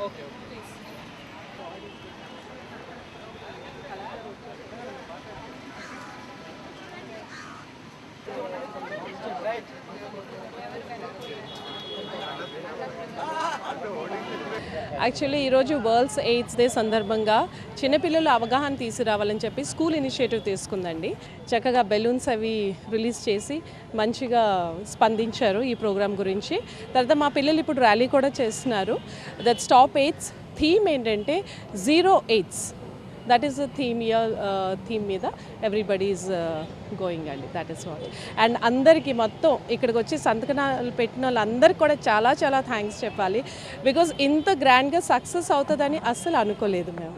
Okay. Please. Actually ఈరోజు world's AIDS day సందర్భంగా చిన్నపిల్లలు అవగాహన తీసుకురావాలని చెప్పి స్కూల్ ఇనిషియేటివ్ తీసుకుందండి. చక్కగా బెలూన్స్ అవి రిలీజ్ చేసి మంచిగా స్పందించారు ఈ ప్రోగ్రాం గురించి. తర్వాత మా పిల్లలు ఇప్పుడు ర్యాలీ కూడా చేస్తున్నారు. దట్ స్టాప్ ఎయిడ్స్ థీమ్ ఏంటంటే zero AIDS that is theme year theme మీద ఎవ్రీబడి ఈజ్ గోయింగ్ అండి. దట్ ఈస్ వాట్ అండ్ అందరికీ మొత్తం ఇక్కడికి వచ్చి సంతకనాలు పెట్టిన వాళ్ళందరికీ కూడా చాలా చాలా థ్యాంక్స్ చెప్పాలి. బికాజ్ ఇంత గ్రాండ్గా సక్సెస్ అవుతుందని అస్సలు అనుకోలేదు మేము.